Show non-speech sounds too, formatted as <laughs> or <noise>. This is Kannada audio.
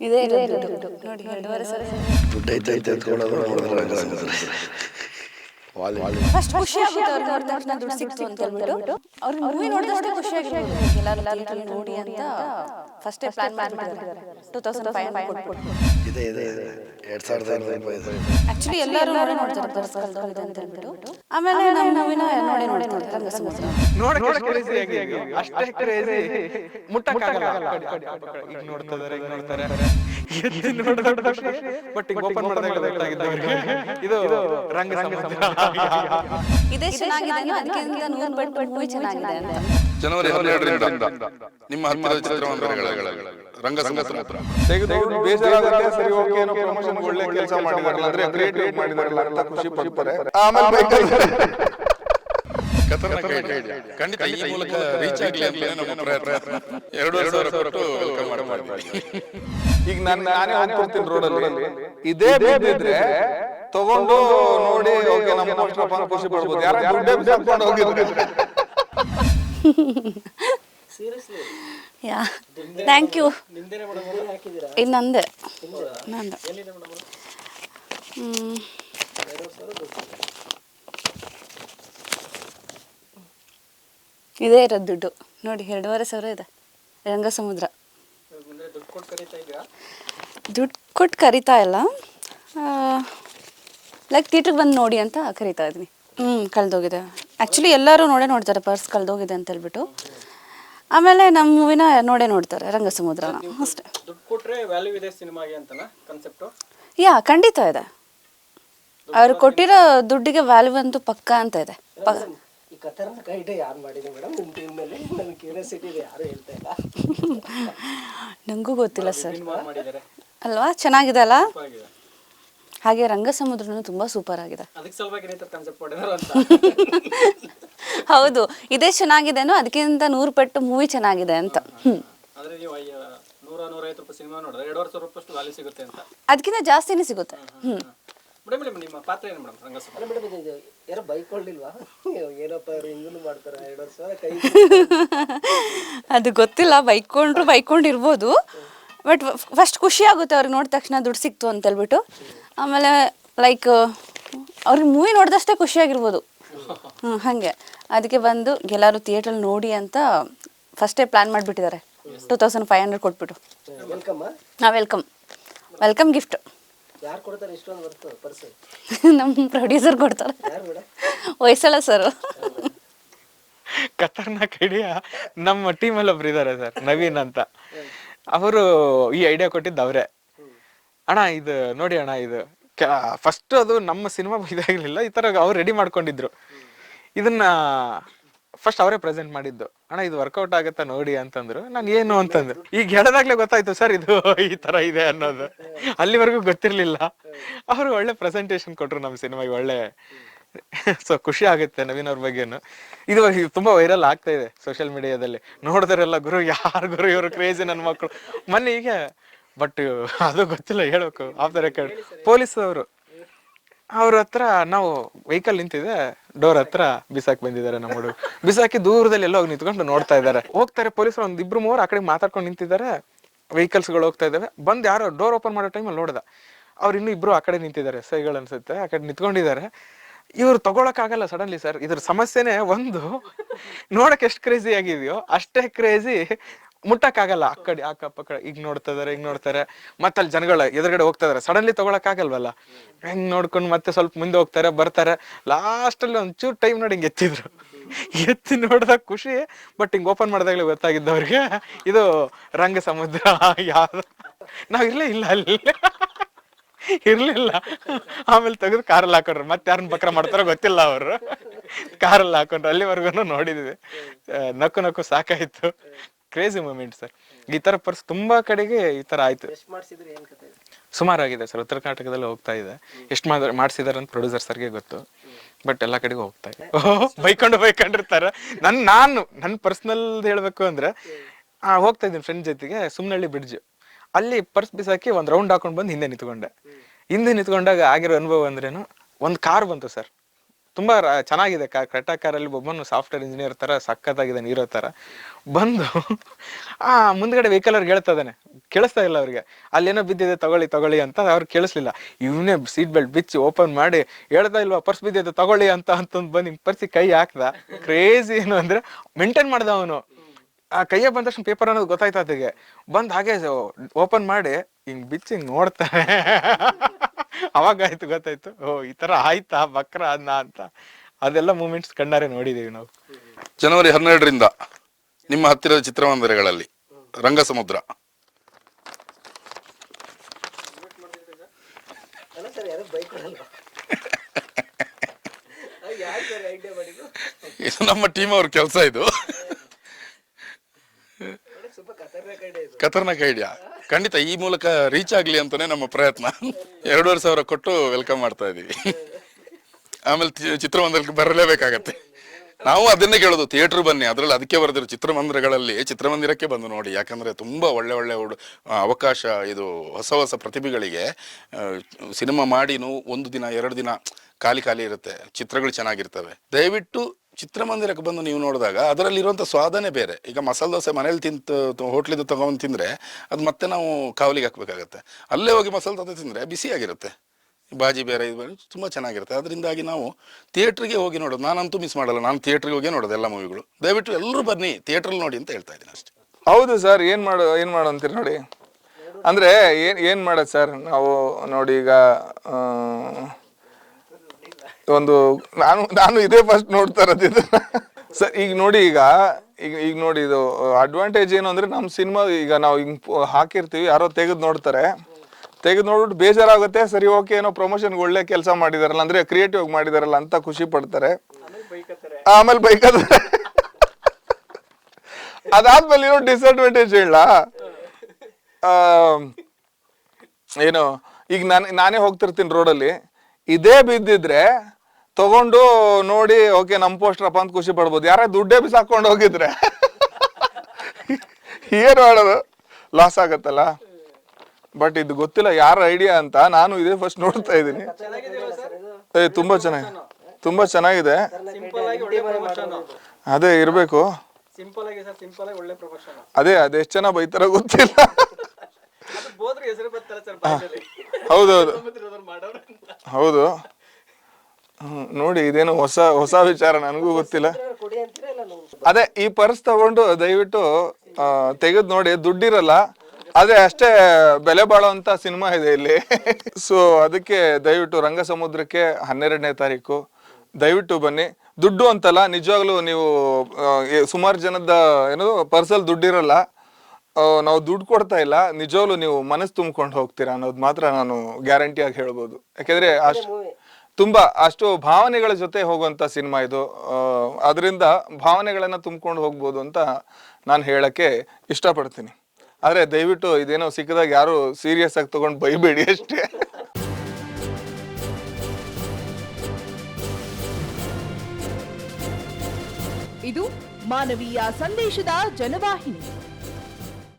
ಇದೇ ನೋಡಿ ಫಸ್ಟ್ ಖುಷಿ ಆಗುತ್ತೆ ಅವ್ರಿಗೆ ನೋಡಿದ ತಕ್ಷಣ ದುಡ್ಡು ಸಿಕ್ತು ಅಂತ ಹೇಳ್ಬಿಟ್ಟು ಅವ್ರಿಗೆ ಮೂವಿ ನೋಡಿದಷ್ಟೇ ಖುಷಿ ಆಗಿರ್ಬೋದು ಎಲ್ಲರೂ ಥಿಯೇಟ್ರಲ್ಲಿ ನೋಡಿ ಅಂತ ಫಸ್ಟೇ ಪ್ಲಾನ್ ಮಾಡಿಬಿಟ್ಟಿದ್ದಾರೆ. ಟೂ ತೌಸಂಡ್ ಫೈವ್ ಹಂಡ್ರೆಡ್ ಇದೆ ಇದೆ ಇದೆ. ಎರಡು ಸಾವಿರದ ಐನೂರು ರೂಪಾಯಿ ಇದೆ ಆಕ್ಚುಲಿ ಎಲ್ಲರೂ ನೋಡೇ ನೋಡ್ತಾರೆ ಪರ್ಸ್ ಅಂತ ಹೇಳ್ಬಿಟ್ಟು ಆಮೇಲೆ ನಮ್ಮ ನವೀನ ನೋಡೇ ನೋಡಿ ನೋಡ್ತಾರೆ. ರಂಗ ಸಮುದ್ರ ನೋಡಕ್ಕೆ ಕ್ರೇಜಿ ಆಗಿ ಅಷ್ಟೇ ಕ್ರೇಜಿ ಮುಟ್ಟಕ್ಕಾಗಲ್ಲ. ಆ ಕಡೆ, ಆ ಕಡೆ, ಆ ಕಡೆ. ಈಗ ನೋಡ್ತಾರೆ ಎದ್ದು ನೋಡಿದ್ರೆ ಬಟ್ ಈಗ ಓಪನ್ ಮಾಡಿದಾಗ ಗೊತ್ತಾಗಿದ್ದು ಇದು ರಂಗ ಸಮುದ್ರ ಇದೇ ಚೆನ್ನಾಗಿದೆ ಅದಕ್ಕಿಂತ ನೂರು ಪಟ್ಟು ಮೂವಿ ಚೆನ್ನಾಗಿದೆ ಅಂತ. ಜನವರಿ ಹನ್ನೆರಡರಿಂದ ನಿಮ್ಮ ಹತ್ತಿರದ ಚಿತ್ರಮಂದಿರಗಳ ರಂಗ ಬೇಜಾರಾಗುತ್ತೆ ಸರಿ ಓಕೆ ಏನೋ ಪ್ರಮೋಷನ್ ಒಳ್ಳೆ ಕೆಲಸ ಮಾಡಿದಾರಲ್ಲ ಅಂದ್ರೆ ಕ್ರಿಯೇಟಿವ್ ಮಾಡಿದಾರಲ್ಲ ಅಂತ ಖುಷಿ ಪಡ್ತಾರೆ. ಆಮೇಲೆ ಬೈತಾರೆ. ಖತರ್ನಾಕ್ ಐಡಿಯಾ. ಖಂಡಿತ ಈ ಮೂಲಕ ರೀಚ್ ಆಗಲಿ ಅಂತ ನಮ್ಮ ಪ್ರಯತ್ನ. ಎರಡೂವರೆ ಸಾವಿರ ಕೊಟ್ಟು ವೆಲ್ಕಮ್ ಮಾಡ್ತೀವಿ ಈಗ ನಾನು ನಾನೇ ಹೋಗ್ತಿರ್ತೀನಿ ರೋಡಲ್ಲಿ ಇದೇ ಬಿದ್ದಿದ್ರೆ ತಗೊಂಡು ನೋಡಿ ಓಕೆ ನಮ್ಮ ಪೋಸ್ಟರ್ ಖುಷಿ ಪಡ್ಬೋದು ಯಾರು ದುಡ್ಡೇ ಬಿಸಾಕೊಂಡು ಹೋಗಿದ್ರೆ. ಯಾ. ಥ್ಯಾಂಕ್ ಯು ಇನ್ನೊಂದೇ. ನಂದು ಹ್ಮ್. ಇದೇ ಇರೋದು ದುಡ್ಡು. ನೋಡಿ ಎರಡೂವರೆ ಸಾವಿರ ಇದೆ. ರಂಗ ಸಮುದ್ರ ದುಡ್ಡು ಕೊಟ್ಟು ಕರಿತಾ ಇಲ್ಲ. ಲೈಕ್ ಥಿಯೇಟ್ರಿಗೆ ಬಂದು ನೋಡಿ ಅಂತ ಕರಿತಾ ಇದ್ದೀನಿ ಹ್ಞೂ ಕಳೆದೋಗಿದೆ. ಆ್ಯಕ್ಚುಲಿ ಎಲ್ಲರೂ ನೋಡೇ ನೋಡ್ತಾರೆ ಪರ್ಸ್ ಕಳೆದೋಗಿದೆ ಅಂತ ಹೇಳ್ಬಿಟ್ಟು. ಆಮೇಲೆ ನಮ್ಮ ಮೂವಿನ ನೋಡೇ ನೋಡ್ತಾರೆ ರಂಗಸಮುದ್ರನ. ಅಷ್ಟೇ. ದುಡ್ಡು ಕೊಟ್ರೆ ವ್ಯಾಲ್ಯೂ ಇದೆ ಸಿನಿಮಾಗೆ ಅಂತನಾ ಕಾನ್ಸೆಪ್ಟು ಯಾ ಖಂಡಿತ ಇದೆ. ಅವ್ರು ಕೊಟ್ಟಿರೋ ದುಡ್ಡಿಗೆ ವ್ಯಾಲ್ಯೂ ಅಂತೂ ಪಕ್ಕ ಅಂತ ಇದೆ. ನನಗೆ <laughs> ಗೊತ್ತಿಲ್ಲ ಸರ್ ಅಲ್ವಾ? ಚೆನ್ನಾಗಿದೆ ಅಲ್ಲ? ಹಾಗೆ ರಂಗಸಮುದ್ರನು ತುಂಬಾ ಸೂಪರ್ ಆಗಿದೆ. <laughs> ಹೌದು ಇದೇ ಚೆನ್ನಾಗಿದೆ ಅದಕ್ಕಿಂತ ನೂರು ಪಟ್ಟು ಮೂವಿ ಚೆನ್ನಾಗಿದೆ ಅಂತ. ಆದ್ರೆ ನೀವು ಅಯ್ಯ ನೂರ ನೂರೈವತ್ತು ರೂಪಾಯಿ ಸಿನಿಮಾ ನೋಡಿದ್ರೆ ಎರಡುವರೆ ಸಾವಿರ ರೂಪಾಯಿ ಸಿಗುತ್ತೆ ಅಂತ. ಅದಕ್ಕಿಂತ ಜಾಸ್ತಿನೇ ಸಿಗುತ್ತೆ. <laughs> ಅದು ಗೊತ್ತಿಲ್ಲ ಬೈಕೊಂಡ್ರು ಬೈಕೊಂಡಿರ್ಬೋದು. ಬಟ್ ಫಸ್ಟ್ ಖುಷಿ ಆಗುತ್ತೆ ಅವ್ರಿಗೆ ನೋಡಿದ ತಕ್ಷಣ ದುಡ್ಡು ಸಿಕ್ತು ಅಂತ ಹೇಳ್ಬಿಟ್ಟು ಆಮೇಲೆ ಲೈಕ್ ಅವ್ರಿಗೆ ಮೂವಿ ನೋಡಿದಷ್ಟೇ ಖುಷಿಯಾಗಿರ್ಬೋದು ಹ್ಞೂ ಹಾಗೆ. ಅದಕ್ಕೆ ಬಂದು ಎಲ್ಲರೂ ಥಿಯೇಟ್ರಲ್ಲಿ ನೋಡಿ ಅಂತ ಫಸ್ಟೇ ಪ್ಲ್ಯಾನ್ ಮಾಡಿಬಿಟ್ಟಿದ್ದಾರೆ. ಟೂ ತೌಸಂಡ್ ಫೈವ್ ಹಂಡ್ರೆಡ್ ಕೊಟ್ಬಿಟ್ಟು. ಹಾಂ ವೆಲ್ಕಮ್ ವೆಲ್ಕಮ್ ಗಿಫ್ಟ್ ನಮ್ಮ ಪ್ರೊಡ್ಯೂಸರ್ ಕೊಡ್ತಾರೆ ಹೊಯ್ಸಳ ಸರ್ ಖತರ್ನಾಕ್ ಐಡಿಯಾ ನಮ್ಮ ಟೀಮಲ್ಲಿ ಒಬ್ರು ಇದ್ದಾರೆ ಸರ್ ನವೀನ್ ಅಂತ. ಅವರು ಈ ಐಡಿಯಾ ಕೊಟ್ಟಿದ್ದು ಅವರೇ. ಅಣ್ಣ ಇದು ನೋಡಿ ಅಣ್ಣ ಇದು ಫಸ್ಟ್ ಅದು ನಮ್ಮ ಸಿನಿಮಾ ಇದಾಗಿರ್ಲಿಲ್ಲ ಈ ತರ ಅವ್ರು ರೆಡಿ ಮಾಡ್ಕೊಂಡಿದ್ರು. ಇದನ್ನ ಫಸ್ಟ್ ಅವರೇ ಪ್ರೆಸೆಂಟ್ ಮಾಡಿದ್ದು. ಅಣ್ಣ ಇದು ವರ್ಕೌಟ್ ಆಗತ್ತಾ ನೋಡಿ ಅಂತಂದ್ರು. ನಾನು ಏನು ಅಂತಂದ್ರು ಈಗ ಹೇಳದಾಗ್ಲೇ ಗೊತ್ತಾಯ್ತು ಸರ್ ಇದು ಈ ತರ ಇದೆ ಅನ್ನೋದು. ಅಲ್ಲಿವರೆಗೂ ಗೊತ್ತಿರ್ಲಿಲ್ಲ. ಅವರು ಒಳ್ಳೆ ಪ್ರೆಸೆಂಟೇಶನ್ ಕೊಟ್ರು ನಮ್ಮ ಸಿನಿಮಾಗೆ ಒಳ್ಳೆ <laughs> ಸೊ ಖುಷಿ ಆಗುತ್ತೆ ನವೀನ್ ಅವ್ರ ಬಗ್ಗೆನು ಇದು ತುಂಬಾ ವೈರಲ್ ಆಗ್ತಾ ಇದೆ ಸೋಷಿಯಲ್ ಮೀಡಿಯಾದಲ್ಲಿ ನೋಡಿದ್ರೆಲ್ಲ ಗುರು, ಯಾರು ಗುರು, ಇವರು ಕ್ರೇಜಿ ನನ್ನ ಮಕ್ಕಳು ಮೊನ್ನೆ ಈಗ ಬಟ್ ಅದು ಗೊತ್ತಿಲ್ಲ, ಹೇಳಬೇಕು ಆಫ್ ದ ರೆಕಾರ್ಡ್ ಪೊಲೀಸ್ ಅವರು. ಅವ್ರ ಹತ್ರ ನಾವು ವೆಹಿಕಲ್ ನಿಂತಿದೆ ಡೋರ್ ಹತ್ರ ಬಿಸಾಕ್ ಬಂದಿದ್ದಾರೆ ನಮ್ಮ ಹುಡುಗ. ಬಿಸಾಕಿ ದೂರದಲ್ಲಿ ಎಲ್ಲೋ ಹೋಗಿ ನಿಂತ್ಕೊಂಡು ನೋಡ್ತಾ ಇದ್ದಾರೆ. ಹೋಗ್ತಾರೆ ಪೊಲೀಸರು ಒಂದ್ ಇಬ್ರು ಮೂವರು ಆ ಕಡೆ ಮಾತಾಡ್ಕೊಂಡು ನಿಂತಿದ್ದಾರೆ. ವೆಹಿಕಲ್ಸ್ಗಳು ಹೋಗ್ತಾ ಇದಾವೆ. ಬಂದು ಯಾರೋ ಡೋರ್ ಓಪನ್ ಮಾಡೋ ಟೈಮಲ್ಲಿ ನೋಡ್ದ. ಅವ್ರು ಇನ್ನೂ ಇಬ್ರು ಆ ಕಡೆ ನಿಂತಿದ್ದಾರೆ. ಸೈಗಳು ಅನ್ಸುತ್ತೆ. ಆ ಕಡೆ ನಿಂತ್ಕೊಂಡಿದ್ದಾರೆ. ಇವ್ರು ತಗೊಳಕ್ಕಾಗಲ್ಲ ಸಡನ್ಲಿ ಸರ್ ಇದ್ರ ಸಮಸ್ಯೆನೇ ಒಂದು, ನೋಡಕ್ ಎಷ್ಟು ಕ್ರೇಜಿ ಆಗಿದೆಯೋ ಅಷ್ಟೇ ಕ್ರೇಜಿ ಮುಟ್ಟಕ್ಕಾಗಲ್ಲ. ಆ ಕಡೆ ಆ ಕಡೆ. ಈಗ ನೋಡ್ತಾ ಇದಾರೆ, ಈಗ ನೋಡ್ತಾರೆ ಮತ್ತೆ ಅಲ್ಲಿ ಜನಗಳ ಎದುರುಗಡೆ ಹೋಗ್ತಾ ಇದಾರೆ. ಸಡನ್ಲಿ ತಗೊಳಕ್ಕಾಗಲ್ವಲ್ಲ? ಹೆಂಗ್ ನೋಡ್ಕೊಂಡು ಮತ್ತೆ ಸ್ವಲ್ಪ ಮುಂದೆ ಹೋಗ್ತಾರೆ, ಬರ್ತಾರೆ. ಲಾಸ್ಟ್ ಅಲ್ಲಿ ಒಂಚೂರು ಟೈಮ್ ನೋಡಿ ಹಿಂಗ್ ಎತ್ತಿದ್ರು. ಎತ್ತಿ ನೋಡಿದಾಗ ಖುಷಿ ಬಟ್ ಹಿಂಗ್ ಓಪನ್ ಮಾಡಿದಾಗಲೇ ಗೊತ್ತಾಗಿದ್ದವ್ರಿಗೆ ಇದು ರಂಗ ಸಮುದ್ರ ಯಾವ್ದು? ನಾವ್ ಇರ್ಲೇ ಇಲ್ಲ ಅಲ್ಲಿ. ಇರ್ಲಿಲ್ಲ. ಆಮೇಲೆ ತೆಗೆದು ಕಾರಲ್ಲಿ ಹಾಕೊಂಡ್ರು. ಮತ್ತೆ ಯಾರನ್ನ ಬಕ್ರ ಮಾಡ್ತಾರೋ ಗೊತ್ತಿಲ್ಲ ಅವರು. ಕಾರಲ್ಲಿ ಹಾಕೊಂಡ್ರು. ಅಲ್ಲಿವರೆಗೂ ನೋಡಿದ್ವಿ. ನಕ್ಕು ನಕ್ಕು ಸಾಕಾಯ್ತು. ಕ್ರೇಜಿ ಮೂಮೆಂಟ್ ಸರ್ ಈ ತರ ಪರ್ಸ್ ತುಂಬಾ ಕಡೆಗೆ ಈ ತರ ಆಯ್ತು. ಸುಮಾರಾಗಿದೆ ಸರ್ ಉತ್ತರ ಕರ್ನಾಟಕದಲ್ಲಿ ಹೋಗ್ತಾ ಇದೆ. ಎಷ್ಟು ಮಾಡಿಸಿದಾರೆ ಅಂತ ಪ್ರೊಡ್ಯೂಸರ್ ಸರ್ಗೆ ಗೊತ್ತು. ಬಟ್ ಎಲ್ಲ ಕಡೆಗೂ ಹೋಗ್ತಾ ಇದೆ. ಓಹ್, ಬೈಕೊಂಡು ಬೈಕೊಂಡಿರ್ತಾರೆ. ನನ್ ನಾನು ನನ್ನ ಪರ್ಸ್ನಲ್ ಹೇಳ್ಬೇಕು ಅಂದ್ರೆ ಹೋಗ್ತಾ ಇದ್ದೀನಿ ಫ್ರೆಂಡ್ ಜೊತೆಗೆ ಸುಮ್ನಳ್ಳಿ ಬ್ರಿಡ್ಜ್ ಅಲ್ಲಿ ಪರ್ಸ್ ಬಿಸಾಕಿ ಒಂದ್ ರೌಂಡ್ ಹಾಕೊಂಡ್ ಬಂದು ಹಿಂದೆ ನಿಂತ್ಕೊಂಡೆ. ಹಿಂದೆ ನಿಂತ್ಕೊಂಡಾಗ ಆಗಿರೋ ಅನುಭವ ಅಂದ್ರೇನು, ಒಂದ್ ಕಾರ್ ಬಂತು ಸರ್. ತುಂಬಾ ಚೆನ್ನಾಗಿದೆ ಕಾರ್. ಕ್ರೆಟಾ ಕಾರಲ್ಲಿ ಒಬ್ಬನು ಸಾಫ್ಟ್ವೇರ್ ಇಂಜಿನಿಯರ್ ತರ ಸಕ್ಕತ್ತಾಗಿದೆ ನೀರೋ ತರ. ಬಂದು <laughs> ಆ ಮುಂದ್ಗಡೆ ವೆಹಿಕಲ್ ಅವ್ರಿಗೆ ಹೇಳ್ತದಾನೆ ಕೇಳಿಸ್ತಾ ಇಲ್ಲ ಅವ್ರಿಗೆ. ಅಲ್ಲೇನೋ ಬಿದ್ದಿದೆ, ತಗೊಳ್ಳಿ ತಗೊಳ್ಳಿ ಅಂತ ಅವ್ರು ಕೇಳಿಸ್ಲಿಲ್ಲ. ಇವನೇ ಸೀಟ್ ಬೆಲ್ಟ್ ಬಿಚ್ಚಿ ಓಪನ್ ಮಾಡಿ ಹೇಳ್ತಾ ಇಲ್ವಾ, ಪರ್ಸ್ ಬಿದ್ದಿದೆ, ತಗೊಳ್ಳಿ ಅಂತ ಅಂತಂದು ಬಂದು ಹಿಂಗ್ ಪರ್ಸಿ ಕೈ ಹಾಕ್ದ. ಕ್ರೇಜಿ ಏನು ಅಂದ್ರೆ ಮೇಂಟೈನ್ ಮಾಡ್ದ ಅವನು. ಆ ಕೈಯ ಬಂದ ತಕ್ಷಣ ಪೇಪರ್ ಅನ್ನೋದು ಗೊತ್ತಾಯ್ತು ಅದಕ್ಕೆ ಬಂದ್ ಹಾಗೆ ಓಪನ್ ಮಾಡಿ ಹಿಂಗ್ ಬಿಚ್ಚಿ ಹಿಂಗ್ ನೋಡ್ತಾರೆ. <laughs> ಅವಾಗ ಆಯ್ತು ಗೊತ್ತಾಯ್ತು. ಓ ಈ ತರ ಆಯ್ತಾ ಬಕ್ರ ಅನ್ನ ಅಂತ. ಅದೆಲ್ಲ ಮೂಮೆಂಟ್ಸ್ ಕಣ್ಣಾರೆ ನೋಡಿದೀವಿ ನಾವು. ಜನವರಿ ಹನ್ನೆರಡರಿಂದ ನಿಮ್ಮ ಹತ್ತಿರದ ಚಿತ್ರಮಂದಿರಗಳಲ್ಲಿ ರಂಗಸಮುದ್ರ. ಇದು ನಮ್ಮ ಟೀಮ್ ಅವ್ರ ಕೆಲಸ ಇದು. ಖತರ್ನಾಕ್ ಐಡಿಯಾ ಖಂಡಿತ ಈ ಮೂಲಕ ರೀಚ್ ಆಗ್ಲಿ ಅಂತಾನೆ ನಮ್ಮ ಪ್ರಯತ್ನ. ಎರಡೂವರೆ ಸಾವಿರ ಕೊಟ್ಟು ವೆಲ್ಕಮ್ ಮಾಡ್ತಾ ಇದೀವಿ. ಆಮೇಲೆ ಚಿತ್ರಮಂದಿರಕ್ಕೆ ಬರಲೇಬೇಕಾಗತ್ತೆ. ನಾವು ಅದನ್ನೇ ಕೇಳೋದು ಥಿಯೇಟರ್ ಬನ್ನಿ, ಅದರಲ್ಲಿ ಅದಕ್ಕೆ ಬರೆದಿರೋ ಚಿತ್ರಮಂದಿರಗಳಲ್ಲಿ ಚಿತ್ರಮಂದಿರಕ್ಕೆ ಬಂದು ನೋಡಿ. ಯಾಕಂದ್ರೆ ತುಂಬಾ ಒಳ್ಳೆ ಒಳ್ಳೆ ಅವಕಾಶ ಇದು ಹೊಸ ಹೊಸ ಪ್ರತಿಭೆಗಳಿಗೆ ಸಿನಿಮಾ ಮಾಡಿನೂ ಒಂದು ದಿನ, ಎರಡು ದಿನ ಖಾಲಿ ಖಾಲಿ ಇರುತ್ತೆ. ಚಿತ್ರಗಳು ಚೆನ್ನಾಗಿರ್ತವೆ. ದಯವಿಟ್ಟು ಚಿತ್ರಮಂದಿರಕ್ಕೆ ಬಂದು ನೀವು ನೋಡಿದಾಗ ಅದರಲ್ಲಿರುವಂಥ ಸ್ವಾದನೇ ಬೇರೆ. ಈಗ ಮಸಾಲೆ ದೋಸೆ ಮನೇಲಿ ತಿಂತು ಹೋಟ್ಲಿದ್ದು ತೊಗೊಂಡು ತಿಂದರೆ ಅದು ಮತ್ತೆ ನಾವು ಕಾವಲಿಗೆ ಹಾಕ್ಬೇಕಾಗತ್ತೆ. ಅಲ್ಲೇ ಹೋಗಿ ಮಸಾಲೆ ದೋಸೆ ತಿಂದರೆ ಬಿಸಿಯಾಗಿರುತ್ತೆ ಬಾಜಿ ಬೇರೆ ಇದು ಬೇರೆ ತುಂಬ ಚೆನ್ನಾಗಿರುತ್ತೆ. ಅದರಿಂದಾಗಿ ನಾವು ಥಿಯೇಟ್ರಿಗೆ ಹೋಗಿ ನೋಡೋದು. ನಾನಂತೂ ಮಿಸ್ ಮಾಡಲ್ಲ. ನಾನು ಥಿಯೇಟ್ರಿಗೆ ಹೋಗಿ ನೋಡೋದು ಎಲ್ಲ ಮೂವಿಗಳು. ದಯವಿಟ್ಟು ಎಲ್ಲರೂ ಬನ್ನಿ ಥಿಯೇಟ್ರಲ್ಲಿ ನೋಡಿ ಅಂತ ಹೇಳ್ತಾ ಇದ್ದೀನಿ ಅಷ್ಟೇ. ಹೌದು ಸರ್, ಏನು ಮಾಡೋ ಏನು ಮಾಡೋ ಅಂತೀರಿ ನೋಡಿ. ಅಂದರೆ ಏನು ಏನು ಮಾಡೋದು ಸರ್? ನಾವು ನೋಡಿ ಈಗ ಒಂದು ನಾನು ನಾನು ಇದೇ ಫಸ್ಟ್ ನೋಡ್ತಾ ಇರೋದು ಸರ್ ಈಗ ನೋಡಿ ಈಗ ಈಗ ಈಗ ನೋಡಿ ಇದು ಅಡ್ವಾಂಟೇಜ್ ಏನು ಅಂದ್ರೆ ನಮ್ಮ ಸಿನಿಮಾ ಈಗ ನಾವು ಹಿಂಗೆ ಹಾಕಿರ್ತೀವಿ ಯಾರೋ ತೆಗೆದು ನೋಡ್ತಾರೆ. ತೆಗೆದು ನೋಡ್ಬಿಟ್ಟು ಬೇಜಾರಾಗುತ್ತೆ ಸರಿ ಓಕೆ ಏನೋ ಪ್ರಮೋಷನ್ಗೆ ಒಳ್ಳೆ ಕೆಲಸ ಮಾಡಿದಾರಲ್ಲ ಅಂದ್ರೆ ಕ್ರಿಯೇಟಿವ್ ಮಾಡಿದಾರಲ್ಲ ಅಂತ ಖುಷಿ ಪಡ್ತಾರೆ. ಆಮೇಲೆ ಬೈಕ್ ಅದಾದ್ಮೇಲೆ ಇರೋ ಡಿಸ್ಅಡ್ವಾಂಟೇಜ್ ಹೇಳ. ಏನು ಈಗ ನಾನು ನಾನೇ ಹೋಗ್ತಿರ್ತೀನಿ ರೋಡಲ್ಲಿ ಇದೇ ಬಿದ್ದಿದ್ರೆ ತಗೊಂಡು ನೋಡಿ ಓಕೆ ನಮ್ಮ ಪೋಸ್ಟ್ರಪ್ಪ ಅಂತ ಖುಷಿ ಪಡ್ಬೋದು. ಯಾರೇ ದುಡ್ಡೇ ಬಿಸಾಕೊಂಡು ಹೋಗಿದ್ರೆ. ಏನು ಮಾಡೋದು? ಲಾಸ್ ಆಗತ್ತಲ್ಲ? ಬಟ್ ಇದು ಗೊತ್ತಿಲ್ಲ ಯಾರ ಐಡಿಯಾ ಅಂತ ನಾನು ಇದೇ ಫಸ್ಟ್ ನೋಡ್ತಾ ಇದ್ದೀನಿ. ಏ ತುಂಬಾ ಚೆನ್ನಾಗಿ ತುಂಬಾ ಚೆನ್ನಾಗಿದೆ. ಅದೇ ಇರಬೇಕು. ಸಿಂಪಲ್ ಆಗಿ ಸರ್ ಸಿಂಪಲ್ ಆಗಿ ಒಳ್ಳೆ ಪ್ರಮೋಷನ್ ಅದೇ ಅದೆಷ್ಟು ಜನ ಬೈತಾರ ಗೊತ್ತಿಲ್ಲ ಅದು ಬೋದ್ರೆ ಹೆಸರು ಬರ್ತಾರೆ ಸರ್ ಬಾಯಲ್ಲಿ ಹೌದೌದು ಹೌದು ನೋಡಿ ಇದೇನು ಹೊಸ ಹೊಸ ವಿಚಾರ ನನಗೂ ಗೊತ್ತಿಲ್ಲ. ಅದೇ ಈ ಪರ್ಸ್ ತಗೊಂಡು ದಯವಿಟ್ಟು ತೆಗೆದು ನೋಡಿ ದುಡ್ಡಿರಲ್ಲ ಅದೇ ಅಷ್ಟೇ ಬೆಲೆ ಬಾಳುವಂತ ಸಿನಿಮಾ ಇದೆ ಇಲ್ಲಿ. ಸೊ ಅದಕ್ಕೆ ದಯವಿಟ್ಟು ರಂಗ ಸಮುದ್ರಕ್ಕೆ ಹನ್ನೆರಡನೇ ತಾರೀಕು ದಯವಿಟ್ಟು ಬನ್ನಿ. ದುಡ್ಡು ಅಂತಲ್ಲ ನಿಜವಾಗ್ಲೂ ನೀವು ಸುಮಾರು ಜನದ ಏನು ಪರ್ಸಲ್ಲಿ ದುಡ್ಡಿರಲ್ಲ ನಾವು ದುಡ್ಡು ಕೊಡ್ತಾ ಇಲ್ಲ. ನಿಜವಾಗ್ಲು ನೀವು ಮನಸ್ಸು ತುಂಬ್ಕೊಂಡು ಹೋಗ್ತೀರಾ ಅನ್ನೋದು ಮಾತ್ರ ನಾನು ಗ್ಯಾರಂಟಿಯಾಗಿ ಹೇಳ್ಬೋದು. ಯಾಕೆಂದ್ರೆ ಅಷ್ಟು ತುಂಬಾ ಅಷ್ಟು ಭಾವನೆಗಳ ಜೊತೆ ಹೋಗುವಂತ ಸಿನಿಮಾ ಇದು. ಅದರಿಂದ ಭಾವನೆಗಳನ್ನ ತುಂಬಿಕೊಂಡು ಹೋಗ್ಬೋದು ಅಂತ ನಾನು ಹೇಳಕ್ಕೆ ಇಷ್ಟಪಡ್ತೀನಿ. ಆದ್ರೆ ದಯವಿಟ್ಟು ಇದೇನೋ ಸಿಕ್ಕದಾಗ ಯಾರು ಸೀರಿಯಸ್ ಆಗಿ ತಗೊಂಡು ಬೈಬೇಡಿ ಅಷ್ಟೇ. ಇದು ಮಾನವೀಯ ಸಂದೇಶದ ಜನವಾಹಿನಿ.